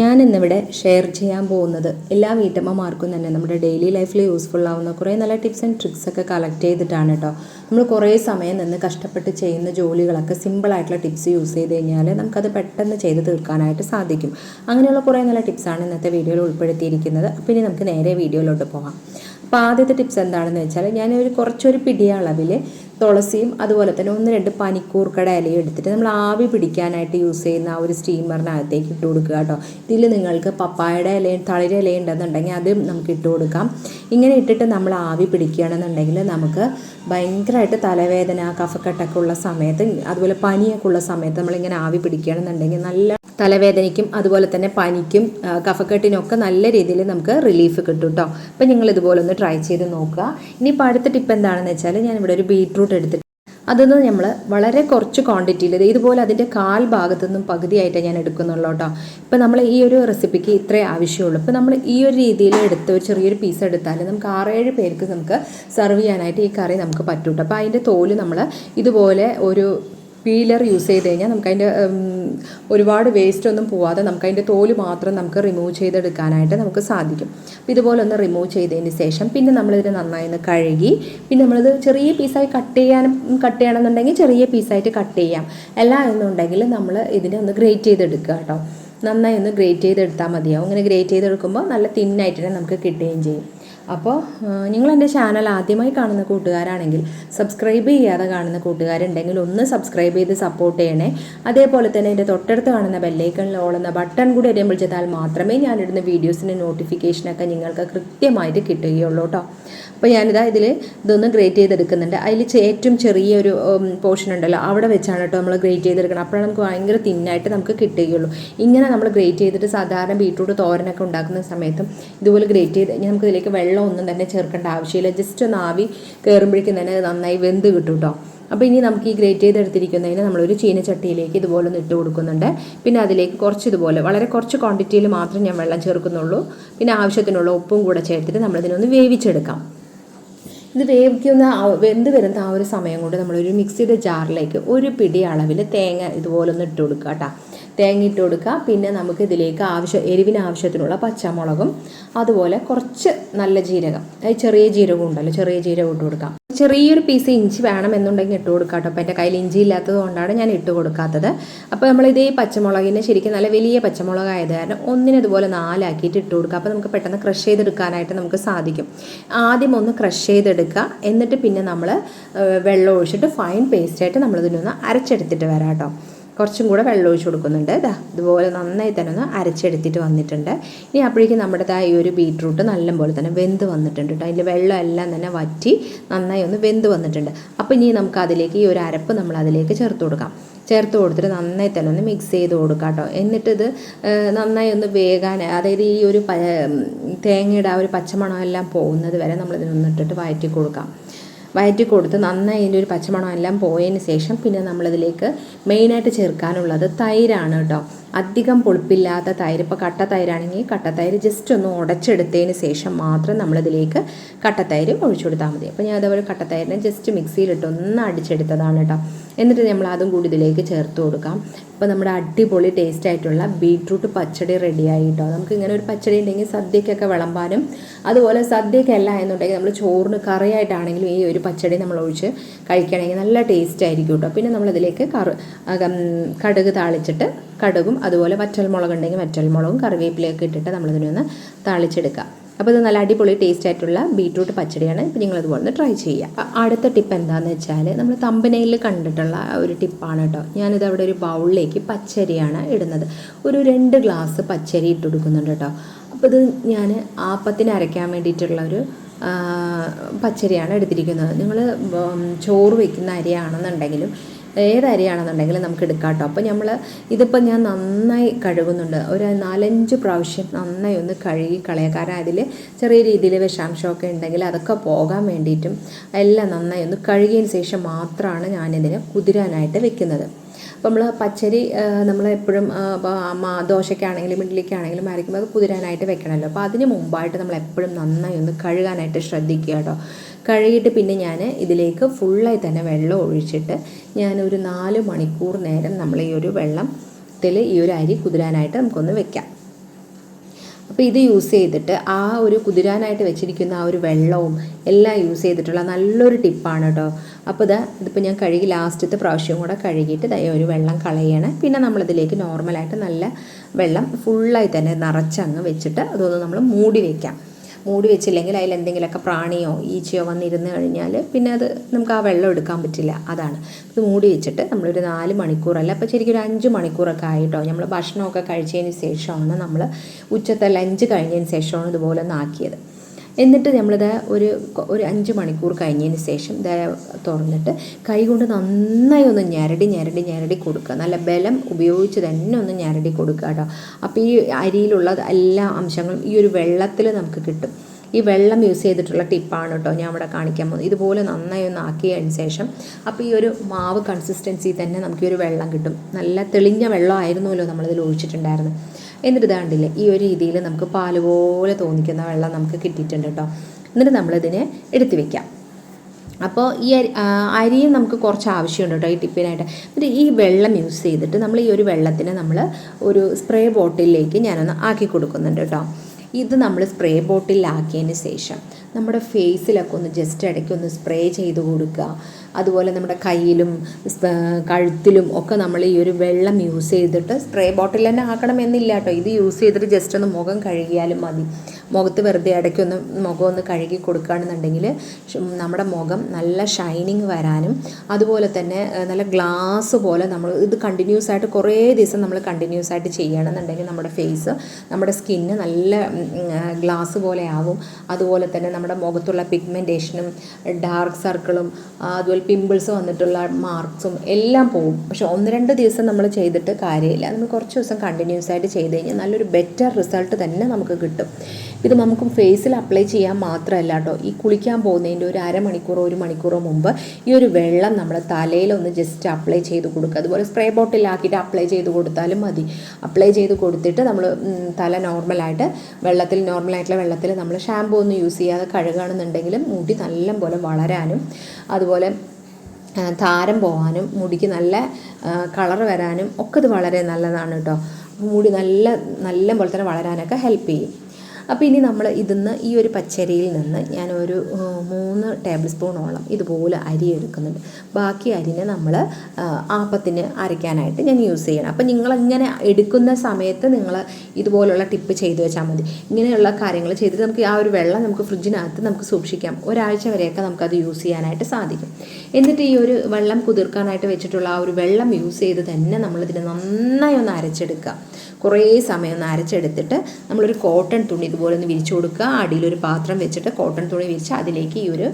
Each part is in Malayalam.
ഞാൻ ഇന്നിവിടെ ഷെയർ ചെയ്യാൻ പോകുന്നത് എല്ലാ വീട്ടമ്മമാർക്കും തന്നെ നമ്മുടെ ഡെയിലി ലൈഫിൽ യൂസ്ഫുൾ ആവുന്ന കുറേ നല്ല ടിപ്സ് ആൻഡ് ട്രിക്സ് ഒക്കെ കളക്ട് ചെയ്തിട്ടാണ് കേട്ടോ നമ്മൾ കുറേ സമയം നിന്ന് കഷ്ടപ്പെട്ട് ചെയ്യുന്ന ജോലികളൊക്കെ സിമ്പിളായിട്ടുള്ള ടിപ്സ് യൂസ് ചെയ്ത് കഴിഞ്ഞാൽ നമുക്കത് പെട്ടെന്ന് ചെയ്ത് തീർക്കാനായിട്ട് സാധിക്കും. അങ്ങനെയുള്ള കുറേ നല്ല ടിപ്സാണ് ഇന്നത്തെ വീഡിയോയിൽ ഉൾപ്പെടുത്തിയിരിക്കുന്നത്. അപ്പോൾ ഇനി നമുക്ക് നേരെ വീഡിയോയിലോട്ട് പോകാം. അപ്പോൾ ആദ്യത്തെ ടിപ്സ് എന്താണെന്ന് വെച്ചാൽ ഞാൻ ഒരു കുറച്ചൊരു പിടിയ അളവിൽ തുളസിയും അതുപോലെ തന്നെ ഒന്ന് രണ്ട് പനിക്കൂർക്കട ഇലയും എടുത്തിട്ട് നമ്മൾ ആവി പിടിക്കാനായിട്ട് യൂസ് ചെയ്യുന്ന ആ ഒരു സ്റ്റീമറിനകത്തേക്ക് ഇട്ട് കൊടുക്കുക കേട്ടോ. ഇതിൽ നിങ്ങൾക്ക് പപ്പായയുടെ ഇലയും തളിര ഇലയും ഉണ്ടെന്നുണ്ടെങ്കിൽ അതും നമുക്ക് ഇട്ട് കൊടുക്കാം. ഇങ്ങനെ ഇട്ടിട്ട് നമ്മൾ ആവി പിടിക്കുകയാണെന്നുണ്ടെങ്കിൽ നമുക്ക് ഭയങ്കരമായിട്ട് തലവേദന കഫക്കെട്ടൊക്കെ ഉള്ള സമയത്ത് അതുപോലെ പനിയൊക്കെ ഉള്ള സമയത്ത് നമ്മളിങ്ങനെ ആവി പിടിക്കുകയാണെന്നുണ്ടെങ്കിൽ നല്ല തലവേദനയ്ക്കും അതുപോലെ തന്നെ പനിക്കും കഫക്കെട്ടിനൊക്കെ നല്ല രീതിയിൽ നമുക്ക് റിലീഫ് കിട്ടും കേട്ടോ അപ്പം നിങ്ങൾ ഇതുപോലെ ഒന്ന് ട്രൈ ചെയ്ത് നോക്കുക. ഇനി ഇനിയിപ്പോൾ അടുത്ത ടിപ്പ് എന്താണെന്ന് വെച്ചാൽ ഞാൻ ഇവിടെ ഒരു ബീട്രൂട്ട് എടുത്തിട്ട് അതൊന്ന് നമ്മൾ വളരെ കുറച്ച് ക്വാണ്ടിറ്റിയിൽ ഇതുപോലെ അതിന്റെ കാൽ ഭാഗത്തു നിന്നും പകുതിയായിട്ടേ ഞാൻ എടുക്കുന്നുള്ളൂ കേട്ടോ ഇപ്പം നമ്മൾ ഈ ഒരു റെസിപ്പിക്ക് ഇത്രേ ആവശ്യമുള്ളൂ. ഇപ്പം നമ്മൾ ഈ ഒരു രീതിയിൽ എടുത്ത് ഒരു ചെറിയൊരു പീസ് എടുത്താൽ നമുക്ക് ആറേഴ് പേർക്ക് നമുക്ക് സെർവ് ചെയ്യാനായിട്ട് ഈ കറി നമുക്ക് പറ്റും കേട്ടോ അപ്പോൾ അതിന്റെ തോൽ നമ്മൾ ഇതുപോലെ ഒരു പീലർ യൂസ് ചെയ്ത് കഴിഞ്ഞാൽ നമുക്കതിന്റെ ഒരുപാട് വേസ്റ്റ് ഒന്നും പോവാതെ നമുക്കതിന്റെ തോൽ മാത്രം നമുക്ക് റിമൂവ് ചെയ്തെടുക്കാനായിട്ട് നമുക്ക് സാധിക്കും. അപ്പോൾ ഇതുപോലെ ഒന്ന് റിമൂവ് ചെയ്തതിന് ശേഷം പിന്നെ നമ്മളിതിനെ നന്നായി ഒന്ന് കഴുകി പിന്നെ നമ്മളിത് ചെറിയ പീസായി കട്ട് ചെയ്യാനും കട്ട് ചെയ്യണമെന്നുണ്ടെങ്കിൽ ചെറിയ പീസായിട്ട് കട്ട് ചെയ്യാം. അല്ല എന്നുണ്ടെങ്കിൽ നമ്മൾ ഇതിനെ ഒന്ന് ഗ്രേറ്റ് ചെയ്തെടുക്കുക കേട്ടോ. നന്നായി ഒന്ന് ഗ്രേറ്റ് ചെയ്തെടുത്താൽ മതിയാവും. ഇങ്ങനെ ഗ്രേറ്റ് ചെയ്തെടുക്കുമ്പോൾ നല്ല തിന്നായിട്ട് തന്നെ നമുക്ക് കിട്ടുകയും ചെയ്യും. അപ്പോൾ നിങ്ങൾ എന്റെ ചാനൽ ആദ്യമായി കാണുന്ന കൂട്ടുകാരാണെങ്കിൽ സബ്സ്ക്രൈബ് ചെയ്യാതെ കാണുന്ന കൂട്ടുകാരുണ്ടെങ്കിൽ ഒന്ന് സബ്സ്ക്രൈബ് ചെയ്ത് സപ്പോർട്ട് ചെയ്യണേ. അതേപോലെ തന്നെ എന്റെ തൊട്ടടുത്ത് കാണുന്ന ബെല്ലൈക്കണിൽ ഓളുന്ന ബട്ടൺ കൂടി എറിയുമ്പോൾ ചെയ്താൽ മാത്രമേ ഞാനിടുന്ന വീഡിയോസിന്റെ നോട്ടിഫിക്കേഷനൊക്കെ നിങ്ങൾക്ക് കൃത്യമായിട്ട് കിട്ടുകയുള്ളൂ കേട്ടോ അപ്പോൾ ഞാനിതാ ഇതിൽ ഇതൊന്ന് ഗ്രേറ്റ് ചെയ്തെടുക്കുന്നുണ്ട്. അതിൽ ഏറ്റവും ചെറിയൊരു പോർഷൻ ഉണ്ടല്ലോ. അവിടെ വെച്ചാണ് കേട്ടോ നമ്മൾ ഗ്രേറ്റ് ചെയ്തെടുക്കണം അപ്പോഴാണ് നമുക്ക് ഭയങ്കര തിന്നായിട്ട് നമുക്ക് കിട്ടുകയുള്ളൂ. ഇങ്ങനെ നമ്മൾ ഗ്രേറ്റ് ചെയ്തിട്ട് സാധാരണ ബീട്രൂട്ട് തോരനൊക്കെ ഉണ്ടാക്കുന്ന സമയത്തും ഇതുപോലെ ഗ്രേറ്റ് ചെയ്ത് നമുക്ക് ഇതിലേക്ക് വെള്ളം ഒന്നും തന്നെ ചേർക്കേണ്ട ആവശ്യമില്ല. ജസ്റ്റ് ഒന്ന് ആവി കയറുമ്പോഴേക്കും തന്നെ നന്നായി വെന്ത് കിട്ടും കേട്ടോ അപ്പോൾ ഇനി നമുക്ക് ഈ ഗ്രേറ്റ് ചെയ്തെടുത്തിരിക്കുന്നതിന് നമ്മളൊരു ചീനച്ചട്ടിയിലേക്ക് ഇതുപോലെ ഒന്ന് ഇട്ട് കൊടുക്കുന്നുണ്ട്. പിന്നെ അതിലേക്ക് കുറച്ച് ഇതുപോലെ വളരെ കുറച്ച് ക്വാണ്ടിറ്റിയിൽ മാത്രം ഞാൻ വെള്ളം ചേർക്കുന്നുള്ളൂ. പിന്നെ ആവശ്യത്തിനുള്ള ഉപ്പും കൂടെ ചേർത്തിട്ട് നമ്മളിതിനൊന്ന് വേവിച്ചെടുക്കാം. ഇത് വേവിക്കുന്ന വെന്ത് വരുന്ന ആ ഒരു സമയം കൊണ്ട് നമ്മളൊരു മിക്സിയുടെ ജാറിലേക്ക് ഒരു പിടി അളവിൽ തേങ്ങ ഇതുപോലെ ഒന്ന് ഇട്ട് കൊടുക്കുക കേട്ടോ തേങ്ങ ഇട്ട് കൊടുക്കുക പിന്നെ നമുക്ക് ഇതിലേക്ക് ആവശ്യം എരിവിന് ആവശ്യത്തിനുള്ള പച്ചമുളകും അതുപോലെ കുറച്ച് നല്ല ജീരകം. ചെറിയ ജീരകം ഉണ്ടല്ലോ ചെറിയ ജീരകം ഇട്ട് കൊടുക്കാം. ചെറിയൊരു പീസ് ഇഞ്ചി വേണം എന്നുണ്ടെങ്കിൽ ഇട്ട് കൊടുക്കാം കേട്ടോ. അപ്പോൾ എന്റെ കയ്യിൽ ഇഞ്ചി ഇല്ലാത്തത് കൊണ്ടാണ് ഞാൻ ഇട്ട് കൊടുക്കാത്തത്. അപ്പോൾ നമ്മൾ ഇതേ പച്ചമുളകിനെ ശരിക്കും നല്ല വലിയ പച്ചമുളകായത് കാരണം ഒന്നിനെ ഇതുപോലെ നാലാക്കിയിട്ട് ഇട്ട് കൊടുക്കുക അപ്പോൾ നമുക്ക് പെട്ടെന്ന് ക്രഷ് ചെയ്തെടുക്കാനായിട്ട് നമുക്ക് സാധിക്കും. ആദ്യം ഒന്ന് ക്രഷ് ചെയ്തെടുക്കുക. എന്നിട്ട് പിന്നെ നമ്മൾ വെള്ളം ഒഴിച്ചിട്ട് ഫൈൻ പേസ്റ്റായിട്ട് നമ്മളിതിനൊന്ന് അരച്ചെടുത്തിട്ട് വരാം കേട്ടോ. കുറച്ചും കൂടെ വെള്ളം ഒഴിച്ച് കൊടുക്കുന്നുണ്ട്. ഇതാ ഇതുപോലെ നന്നായി തന്നെ ഒന്ന് അരച്ചെടുത്തിട്ട് വന്നിട്ടുണ്ട്. ഇനി അപ്പോഴേക്കും നമ്മുടെ ദാ ഈ ഒരു ബീട്രൂട്ട് നല്ലപോലെ തന്നെ വെന്ത് വന്നിട്ടുണ്ട് കേട്ടോ. അതിന്റെ വെള്ളം എല്ലാം തന്നെ വറ്റി നന്നായി ഒന്ന് വെന്ത് വന്നിട്ടുണ്ട്. അപ്പോൾ ഇനി നമുക്ക് അതിലേക്ക് ഈ ഒരു അരപ്പ് നമ്മൾ അതിലേക്ക് ചേർത്ത് കൊടുക്കാം. ചേർത്ത് കൊടുത്തിട്ട് നന്നായി തന്നെ ഒന്ന് മിക്സ് ചെയ്ത് കൊടുക്കാം കേട്ടോ. എന്നിട്ടിത് നന്നായി ഒന്ന് വേകാൻ അതായത് ഈ ഒരു തേങ്ങയുടെ ആ ഒരു പച്ചമണമെല്ലാം പോകുന്നത് വരെ നമ്മളിതിനൊന്നിട്ടിട്ട് വഴറ്റി കൊടുക്കാം. വയറ്റി കൊടുത്ത് നന്നായി അതിന്റെ ഒരു പച്ചമണം എല്ലാം പോയതിന് ശേഷം പിന്നെ നമ്മളിതിലേക്ക് മെയിനായിട്ട് ചേർക്കാനുള്ളത് തൈരാണ് കേട്ടോ. അധികം പുളിപ്പില്ലാത്ത തൈര് ഇപ്പോൾ കട്ട തൈരാണെങ്കിൽ കട്ടത്തൈര് ജസ്റ്റ് ഒന്ന് ഉടച്ചെടുത്തതിന് ശേഷം മാത്രം നമ്മളിതിലേക്ക് തൈര് ഒഴിച്ചു കൊടുത്താൽ മതി. അപ്പോൾ ഞാൻ അതേപോലെ കട്ടത്തൈരിനെ ജസ്റ്റ് മിക്സിയിലിട്ട് ഒന്ന് അടിച്ചെടുത്തതാണ് കേട്ടോ. എന്നിട്ട് നമ്മൾ അതും കൂടി ഇതിലേക്ക് ചേർത്ത് കൊടുക്കാം. ഇപ്പോൾ നമ്മുടെ അടിപൊളി ടേസ്റ്റ് ആയിട്ടുള്ള ബീട്രൂട്ട് പച്ചടി റെഡിയായി കേട്ടോ. നമുക്ക് ഇങ്ങനെ ഒരു പച്ചടി ഉണ്ടെങ്കിൽ സദ്യക്കൊക്കെ വിളമ്പാനും അതുപോലെ സദ്യക്കല്ല എന്നുണ്ടെങ്കിൽ നമ്മൾ ചോറിന് കറിയായിട്ടാണെങ്കിലും ഈ ഒരു പച്ചടി നമ്മൾ ഒഴിച്ച് കഴിക്കുകയാണെങ്കിൽ നല്ല ടേസ്റ്റ് ആയിരിക്കും കേട്ടോ. പിന്നെ നമ്മളിതിലേക്ക് കറു കടുക് താളിച്ചിട്ട് കടുകും അതുപോലെ വറ്റൽമുളക് ഉണ്ടെങ്കിൽ വറ്റൽമുളകും കറിവേപ്പിലയൊക്കെ ഇട്ടിട്ട് നമ്മളിതിനെ ഒന്ന് താളിച്ചെടുക്കുക അപ്പോൾ ഇത് നല്ല അടിപൊളി ടേസ്റ്റ് ആയിട്ടുള്ള ബീട്രൂട്ട് പച്ചടിയാണ്. ഇപ്പോൾ നിങ്ങൾ അതുപോലെ ഒന്ന് ട്രൈ ചെയ്യുക അടുത്ത ടിപ്പ് എന്താണെന്ന് വെച്ചാൽ നമ്മൾ തമ്പനയിൽ കണ്ടിട്ടുള്ള ഒരു ടിപ്പാണ് കേട്ടോ ഞാനിത് അവിടെ ഒരു ബൗളിലേക്ക് പച്ചരിയാണ് ഇടുന്നത്. ഒരു രണ്ട് ഗ്ലാസ് പച്ചരി ഇട്ട് കൊടുക്കുന്നുണ്ട് കേട്ടോ അപ്പോൾ ഇത് ഞാൻ ആപ്പത്തിന് അരയ്ക്കാൻ വേണ്ടിയിട്ടുള്ള ഒരു പച്ചരിയാണ് എടുത്തിരിക്കുന്നത്. നിങ്ങൾ ചോറ് വയ്ക്കുന്ന അരിയാണെന്നുണ്ടെങ്കിലും ഏത് അരിയാണെന്നുണ്ടെങ്കിലും നമുക്ക് എടുക്കാം കേട്ടോ അപ്പോൾ നമ്മൾ ഇതിപ്പോൾ ഞാൻ നന്നായി കഴുകുന്നുണ്ട്. ഒരു നാലഞ്ച് പ്രാവശ്യം നന്നായി ഒന്ന് കഴുകി കളയുക കാരണം അതിൽ ചെറിയ രീതിയിൽ വിഷാംശമൊക്കെ ഉണ്ടെങ്കിൽ അതൊക്കെ പോകാൻ വേണ്ടിയിട്ടും എല്ലാം നന്നായി ഒന്ന് കഴുകിയതിന് ശേഷം മാത്രമാണ് ഞാനിതിനെ കുതിരാനായിട്ട് വെക്കുന്നത്. അപ്പോൾ നമ്മൾ പച്ചരി നമ്മൾ എപ്പോഴും ദോശയ്ക്കാണെങ്കിലും ഇഡ്ഡലിക്കാണെങ്കിലും അരയ്ക്കുമ്പോൾ അത് കുതിരാനായിട്ട് വെക്കണമല്ലോ അപ്പോൾ അതിന് മുമ്പായിട്ട് നമ്മൾ എപ്പോഴും നന്നായി ഒന്ന് കഴുകാനായിട്ട് ശ്രദ്ധിക്കുക കേട്ടോ. കഴുകിയിട്ട് പിന്നെ ഞാൻ ഇതിലേക്ക് ഫുള്ളായി തന്നെ വെള്ളം ഒഴിച്ചിട്ട് ഞാൻ ഒരു നാല് മണിക്കൂർ നേരം നമ്മൾ ഈ ഒരു വെള്ളത്തിൽ ഈ ഒരു അരി കുതിരാനായിട്ട് നമുക്കൊന്ന് വെക്കാം. അപ്പോൾ ഇത് യൂസ് ചെയ്തിട്ട് ആ ഒരു കുതിരാനായിട്ട് വെച്ചിരിക്കുന്ന ആ ഒരു വെള്ളവും എല്ലാം യൂസ് ചെയ്തിട്ടുള്ള നല്ലൊരു ടിപ്പാണ് കേട്ടോ അപ്പോൾ ഇതാ ഇതിപ്പോൾ ഞാൻ കഴുകി ലാസ്റ്റത്തെ പ്രാവശ്യം കൂടെ കഴുകിയിട്ട് ദയ ഒരു വെള്ളം കളയണം. പിന്നെ നമ്മളിതിലേക്ക് നോർമലായിട്ട് നല്ല വെള്ളം ഫുള്ളായി തന്നെ നിറച്ചങ്ങ് വെച്ചിട്ട് അതൊന്ന് നമ്മൾ മൂടി വയ്ക്കാം മൂടി വെച്ചില്ലെങ്കിൽ അതിൽ എന്തെങ്കിലുമൊക്കെ പ്രാണിയോ ഈച്ചയോ വന്നിരുന്ന് കഴിഞ്ഞാൽ പിന്നെ അത് നമുക്ക് ആ വെള്ളം എടുക്കാൻ പറ്റില്ല. അതാണ്. ഇത് മൂടി വെച്ചിട്ട് നമ്മളൊരു നാല് മണിക്കൂറല്ല അപ്പോൾ ശരിക്കും ഒരു അഞ്ച് മണിക്കൂറൊക്കെ ആയിട്ടോ. നമ്മൾ ഭക്ഷണമൊക്കെ കഴിച്ചതിന് ശേഷമാണ് നമ്മൾ ഉച്ചത്തെ ലഞ്ച് കഴിഞ്ഞതിന് ശേഷമാണ് ഇതുപോലെ ഒന്ന് ആക്കിയത്. എന്നിട്ട് നമ്മളിത് ഒരു ഒരു അഞ്ച് മണിക്കൂർ കഴിഞ്ഞതിന് ശേഷം ഇത് തുറന്നിട്ട് കൈകൊണ്ട് നന്നായി ഒന്ന് ഞരടി ഞരടി ഞരടി കൊടുക്കുക. നല്ല ബലം ഉപയോഗിച്ച് തന്നെ ഒന്ന് ഞരടി കൊടുക്കുക കേട്ടോ. അപ്പോൾ ഈ അരിയിലുള്ള എല്ലാ അംശങ്ങളും ഈ ഒരു വെള്ളത്തിൽ നമുക്ക് കിട്ടും. ഈ വെള്ളം യൂസ് ചെയ്തിട്ടുള്ള ടിപ്പാണ് കേട്ടോ ഞാൻ ഇവിടെ കാണിക്കാൻ പോകുന്നത്. ഇതുപോലെ നന്നായി ഒന്ന് ആക്കിയതിന് ശേഷം അപ്പോൾ ഈ ഒരു മാവ് കൺസിസ്റ്റൻസി തന്നെ നമുക്ക് ഈ ഒരു വെള്ളം കിട്ടും. നല്ല തെളിഞ്ഞ വെള്ളമായിരുന്നല്ലോ നമ്മളിതിൽ ഒഴിച്ചിട്ടുണ്ടായിരുന്നു എന്നിട്ട് ഇതാണ്ടില്ലേ ഈ ഒരു രീതിയിൽ നമുക്ക് പാൽ പോലെ തോന്നിക്കുന്ന വെള്ളം നമുക്ക് കിട്ടിയിട്ടുണ്ട് കേട്ടോ. എന്നിട്ട് നമ്മളിതിനെ എടുത്തു വെക്കാം. അപ്പോൾ ഈ അരി അരിയും നമുക്ക് കുറച്ച് ആവശ്യമുണ്ട് കേട്ടോ ഈ ടിപ്പിനായിട്ട് എന്നിട്ട് ഈ വെള്ളം യൂസ് ചെയ്തിട്ട് നമ്മൾ ഈ ഒരു വെള്ളത്തിനെ നമ്മൾ ഒരു സ്പ്രേ ബോട്ടിലേക്ക് ഞാനൊന്ന് ആക്കി കൊടുക്കുന്നുണ്ട് കേട്ടോ. ഇത് നമ്മൾ സ്പ്രേ ബോട്ടിലാക്കിയതിന് ശേഷം നമ്മുടെ ഫേസിലൊക്കെ ഒന്ന് ജസ്റ്റ് ഇടയ്ക്ക് ഒന്ന് സ്പ്രേ ചെയ്ത് കൊടുക്കുക. അതുപോലെ നമ്മുടെ കയ്യിലും കഴുത്തിലും ഒക്കെ നമ്മൾ ഈ ഒരു വെള്ളം യൂസ് ചെയ്തിട്ട് സ്പ്രേ ബോട്ടിൽ തന്നെ ആക്കണമെന്നില്ല കേട്ടോ. ഇത് യൂസ് ചെയ്തിട്ട് ജസ്റ്റ് ഒന്ന് മുഖം കഴുകിയാലും മതി. മുഖത്ത് വെറുതെ ഇടയ്ക്കൊന്ന് മുഖം ഒന്ന് കഴുകി കൊടുക്കുകയാണെന്നുണ്ടെങ്കിൽ നമ്മുടെ മുഖം നല്ല ഷൈനിങ് വരാനും അതുപോലെ തന്നെ നല്ല ഗ്ലാസ് പോലെ നമ്മൾ ഇത് കണ്ടിന്യൂസ് ആയിട്ട് കുറേ ദിവസം നമ്മൾ കണ്ടിന്യൂസ് ആയിട്ട് ചെയ്യണമെന്നുണ്ടെങ്കിൽ നമ്മുടെ ഫേസ് നമ്മുടെ സ്കിന്ന് നല്ല ഗ്ലാസ് പോലെ ആവും. അതുപോലെ തന്നെ നമ്മുടെ മുഖത്തുള്ള പിഗ്മെന്റേഷനും ഡാർക്ക് സർക്കിളും അതുപോലെ പിമ്പിൾസ് വന്നിട്ടുള്ള മാർക്സും എല്ലാം പോവും. പക്ഷെ ഒന്ന് രണ്ട് ദിവസം നമ്മൾ ചെയ്തിട്ട് കാര്യമില്ല. നമ്മൾ കുറച്ച് ദിവസം കണ്ടിന്യൂസ് ആയിട്ട് ചെയ്ത് കഴിഞ്ഞാൽ നല്ലൊരു ബെറ്റർ റിസൾട്ട് തന്നെ നമുക്ക് കിട്ടും. ഇത് നമുക്ക് ഫേസിൽ അപ്ലൈ ചെയ്യാൻ മാത്രമല്ല കേട്ടോ ഈ കുളിക്കാൻ പോകുന്നതിന്റെ ഒരു അരമണിക്കൂറോ ഒരു മണിക്കൂറോ മുമ്പ് ഈ ഒരു വെള്ളം നമ്മൾ തലയിലൊന്ന് ജസ്റ്റ് അപ്ലൈ ചെയ്ത് കൊടുക്കുക. അതുപോലെ സ്പ്രേ ബോട്ടിലാക്കിയിട്ട് അപ്ലൈ ചെയ്ത് കൊടുത്താലും മതി. അപ്ലൈ ചെയ്ത് കൊടുത്തിട്ട് നമ്മൾ തല നോർമലായിട്ട് വെള്ളത്തിൽ നോർമലായിട്ടുള്ള വെള്ളത്തിൽ നമ്മൾ ഷാമ്പൂ ഒന്നും യൂസ് ചെയ്യാതെ കഴുകുകയാണെന്നുണ്ടെങ്കിലും മുടി നല്ലപോലെ വളരാനും അതുപോലെ താരം പോകാനും മുടിക്ക് നല്ല കളർ വരാനും ഒക്കെ ഇത് വളരെ നല്ലതാണ് കേട്ടോ മുടി നല്ല നല്ല പോലെ തന്നെ വളരാനൊക്കെ ഹെൽപ്പ് ചെയ്യും. അപ്പോൾ ഇനി നമ്മൾ ഇതിന്ന് ഈ ഒരു പച്ചരിയിൽ നിന്ന് ഞാൻ ഒരു മൂന്ന് ടേബിൾ സ്പൂണോളം ഇതുപോലെ അരി എടുക്കുന്നുണ്ട്. ബാക്കി അരിനെ നമ്മൾ ആപ്പത്തിന് അരയ്ക്കാനായിട്ട് ഞാൻ യൂസ് ചെയ്യണം. അപ്പോൾ നിങ്ങളിങ്ങനെ എടുക്കുന്ന സമയത്ത് നിങ്ങൾ ഇതുപോലുള്ള ടിപ്പ് ചെയ്ത് വെച്ചാൽ മതി. ഇങ്ങനെയുള്ള കാര്യങ്ങൾ ചെയ്തിട്ട് നമുക്ക് ആ ഒരു വെള്ളം നമുക്ക് ഫ്രിഡ്ജിനകത്ത് നമുക്ക് സൂക്ഷിക്കാം. ഒരാഴ്ച വരെയൊക്കെ നമുക്കത് യൂസ് ചെയ്യാനായിട്ട് സാധിക്കും. എന്നിട്ട് ഈ ഒരു വെള്ളം കുതിർക്കാനായിട്ട് വെച്ചിട്ടുള്ള ആ ഒരു വെള്ളം യൂസ് ചെയ്ത് തന്നെ നമ്മളിതിനെ നന്നായി ഒന്ന് അരച്ചെടുക്കുക. കുറേ സമയം ഒന്ന് അരച്ചെടുത്തിട്ട് നമ്മളൊരു കോട്ടൺ തുണി ഇതുപോലെ ഒന്ന് വിരിച്ചു കൊടുക്കുക. അടിയിലൊരു പാത്രം വെച്ചിട്ട് കോട്ടൺ തുണി വിരിച്ച് അതിലേക്ക് ഈ ഒരു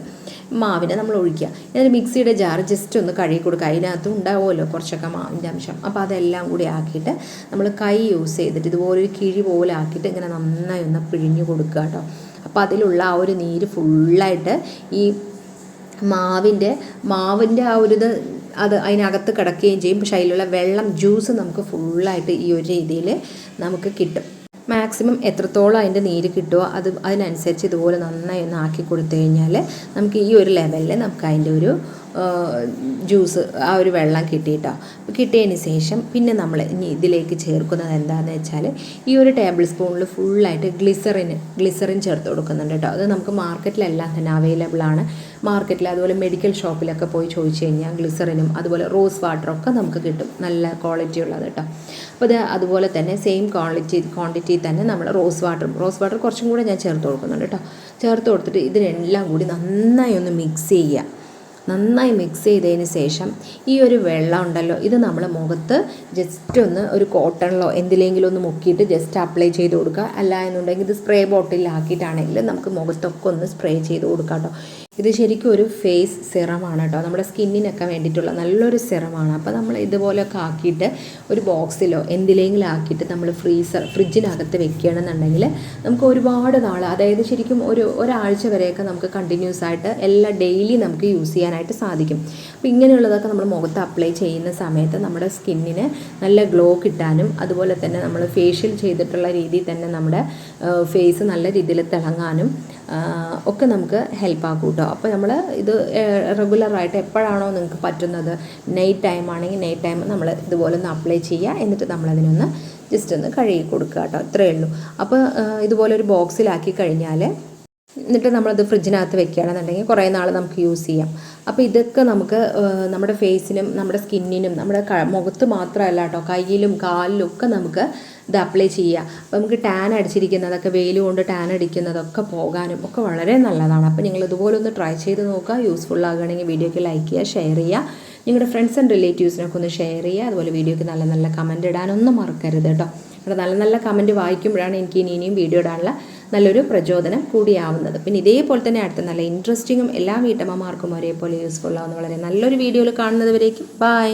മാവിനെ നമ്മൾ ഒഴിക്കുക. എന്നിട്ട് മിക്സിയുടെ ജാർ ജസ്റ്റ് ഒന്ന് കഴുകി കൊടുക്കുക. അതിനകത്ത് ഉണ്ടാവുമല്ലോ കുറച്ചൊക്കെ മാവിന്റെ അംശം. അപ്പോൾ അതെല്ലാം കൂടി ആക്കിയിട്ട് നമ്മൾ കൈ യൂസ് ചെയ്തിട്ട് ഇതുപോലെ ഒരു കിഴി പോലെ ആക്കിയിട്ട് ഇങ്ങനെ നന്നായി ഒന്ന് പിഴിഞ്ഞു കൊടുക്കുക കേട്ടോ. അപ്പോൾ അതിലുള്ള ആ ഒരു നീര് ഫുള്ളായിട്ട് ഈ മാവിന്റെ മാവിന്റെ ആ ഒരു ഇത് അത് അതിനകത്ത് കിടക്കുകയും ചെയ്യും. പക്ഷേ അതിലുള്ള വെള്ളം ജ്യൂസ് നമുക്ക് ഫുള്ളായിട്ട് ഈ ഒരു രീതിയിൽ നമുക്ക് കിട്ടും. മാക്സിമം എത്രത്തോളം അതിന്റെ നീര് കിട്ടുമോ അത് അതിനനുസരിച്ച് ഇതുപോലെ നന്നായി ഒന്ന് ആക്കി കൊടുത്തു കഴിഞ്ഞാൽ നമുക്ക് ഈ ഒരു ലെവലിൽ നമുക്ക് അതിന്റെ ഒരു ജ്യൂസ് ആ ഒരു വെള്ളം കിട്ടിയിട്ടോ. കിട്ടിയതിന് ശേഷം പിന്നെ നമ്മൾ ഇനി ഇതിലേക്ക് ചേർക്കുന്നത് എന്താണെന്ന് വെച്ചാൽ ഈ ഒരു ടേബിൾ സ്പൂണിൽ ഫുള്ളായിട്ട് ഗ്ലിസറിൻ ഗ്ലിസറിൻ ചേർത്ത് കൊടുക്കുന്നുണ്ട് കേട്ടോ. അത് നമുക്ക് മാർക്കറ്റിലെല്ലാം തന്നെ അവൈലബിൾ ആണ്. മാർക്കറ്റിൽ അതുപോലെ മെഡിക്കൽ ഷോപ്പിലൊക്കെ പോയി ചോദിച്ചു കഴിഞ്ഞാൽ ഗ്ലിസറിനും അതുപോലെ റോസ് വാട്ടറൊക്കെ നമുക്ക് കിട്ടും. നല്ല ക്വാളിറ്റി ഉള്ളത് കേട്ടോ. അപ്പോൾ ഇത് അതുപോലെ തന്നെ സെയിം ക്വാളിറ്റി ക്വാണ്ടിറ്റി തന്നെ നമ്മൾ റോസ് വാട്ടറും റോസ് വാട്ടർ കുറച്ചും കൂടെ ഞാൻ ചേർത്ത് കൊടുക്കുന്നുണ്ട് കേട്ടോ. ചേർത്ത് കൊടുത്തിട്ട് ഇതിനെല്ലാം കൂടി നന്നായി ഒന്ന് മിക്സ് ചെയ്യുക. നന്നായി മിക്സ് ചെയ്തതിന് ശേഷം ഈ ഒരു വെള്ളം ഉണ്ടല്ലോ ഇത് നമ്മൾ മുഖത്ത് ജസ്റ്റ് ഒന്ന് ഒരു കോട്ടണിലോ എന്തിലെങ്കിലും ഒന്ന് മുക്കിയിട്ട് ജസ്റ്റ് അപ്ലൈ ചെയ്ത് കൊടുക്കുക. അല്ല എന്നുണ്ടെങ്കിൽ ഇത് സ്പ്രേ ബോട്ടിലാക്കിയിട്ടാണെങ്കിൽ നമുക്ക് മുഖത്തൊക്കെ ഒന്ന് സ്പ്രേ ചെയ്ത് കൊടുക്കാം കേട്ടോ ഇത് ശരിക്കും ഒരു ഫേസ് സിറമാണ് കേട്ടോ. നമ്മുടെ സ്കിന്നിനൊക്കെ വേണ്ടിയിട്ടുള്ള നല്ലൊരു സിറമാണ്. അപ്പോൾ നമ്മൾ ഇതുപോലെയൊക്കെ ആക്കിയിട്ട് ഒരു ബോക്സിലോ എന്തിലെങ്കിലും ആക്കിയിട്ട് നമ്മൾ ഫ്രീസർ ഫ്രിഡ്ജിനകത്ത് വെക്കുകയാണെന്നുണ്ടെങ്കിൽ നമുക്ക് ഒരുപാട് നാൾ അതായത് ശരിക്കും ഒരു ഒരാഴ്ച വരെയൊക്കെ നമുക്ക് കണ്ടിന്യൂസ് ആയിട്ട് എല്ലാ ഡെയിലി നമുക്ക് യൂസ് ചെയ്യാനായിട്ട് സാധിക്കും. അപ്പോൾ ഇങ്ങനെയുള്ളതൊക്കെ നമ്മൾ മുഖത്ത് അപ്ലൈ ചെയ്യുന്ന സമയത്ത് നമ്മുടെ സ്കിന്നിന് നല്ല ഗ്ലോ കിട്ടാനും അതുപോലെ തന്നെ നമ്മൾ ഫേഷ്യൽ ചെയ്തിട്ടുള്ള രീതിയിൽ തന്നെ നമ്മുടെ ഫേസ് നല്ല രീതിയിൽ തിളങ്ങാനും ഒക്കെ നമുക്ക് ഹെൽപ്പ് ആക്കും കേട്ടോ അപ്പോൾ നമ്മൾ ഇത് റെഗുലറായിട്ട് എപ്പോഴാണോ നിങ്ങൾക്ക് പറ്റുന്നത് നൈറ്റ് ടൈം ആണെങ്കിൽ നൈറ്റ് ടൈം നമ്മൾ ഇതുപോലെ ഒന്ന് അപ്ലൈ ചെയ്യുക. എന്നിട്ട് നമ്മളതിനൊന്ന് ജസ്റ്റ് ഒന്ന് കഴുകി കൊടുക്കുക കേട്ടോ ഇത്രയേ ഉള്ളൂ. അപ്പോൾ ഇതുപോലെ ഒരു ബോക്സിലാക്കി കഴിഞ്ഞാൽ എന്നിട്ട് നമ്മളത് ഫ്രിഡ്ജിനകത്ത് വെക്കുകയാണെന്നുണ്ടെങ്കിൽ കുറേ നാൾ നമുക്ക് യൂസ് ചെയ്യാം. അപ്പോൾ ഇതൊക്കെ നമുക്ക് നമ്മുടെ ഫേസിനും നമ്മുടെ സ്കിന്നിനും നമ്മുടെ മുഖത്ത് മാത്രമല്ല കേട്ടോ കയ്യിലും കാലിലും ഒക്കെ നമുക്ക് ഇത് അപ്ലൈ ചെയ്യാം അപ്പോൾ നമുക്ക് ടാൻ അടിച്ചിരിക്കുന്നതൊക്കെ വെയിൽ കൊണ്ട് ടാൻ അടിക്കുന്നതൊക്കെ പോകാനും ഒക്കെ വളരെ നല്ലതാണ്. അപ്പോൾ നിങ്ങൾ ഇതുപോലെ ഒന്ന് ട്രൈ ചെയ്ത് നോക്കുക. യൂസ്ഫുൾ ആകുകയാണെങ്കിൽ വീഡിയോക്ക് ലൈക്ക് ചെയ്യുക ഷെയർ ചെയ്യുക. നിങ്ങളുടെ ഫ്രണ്ട്സ് ആൻഡ് റിലേറ്റീവ്സിനൊക്കെ ഒന്ന് ഷെയർ ചെയ്യുക. അതുപോലെ വീഡിയോക്ക് നല്ല നല്ല കമന്റ് ഇടാനൊന്നും മറക്കരുത് കേട്ടോ. നല്ല നല്ല കമന്റ് വായിക്കുമ്പോഴാണ് എനിക്ക് ഇനി ഇനിയും വീഡിയോ ഇടാനുള്ള നല്ലൊരു പ്രചോദനം കൂടിയാവുന്നത്. പിന്നെ ഇതേപോലെ തന്നെ അടുത്ത നല്ല ഇൻട്രസ്റ്റിങ്ങും എല്ലാ വീട്ടമ്മമാർക്കും ഒരേപോലെ യൂസ്ഫുൾ ആവുന്ന വളരെ നല്ലൊരു വീഡിയോയിൽ കാണുന്നത് വരേക്കും. ബൈ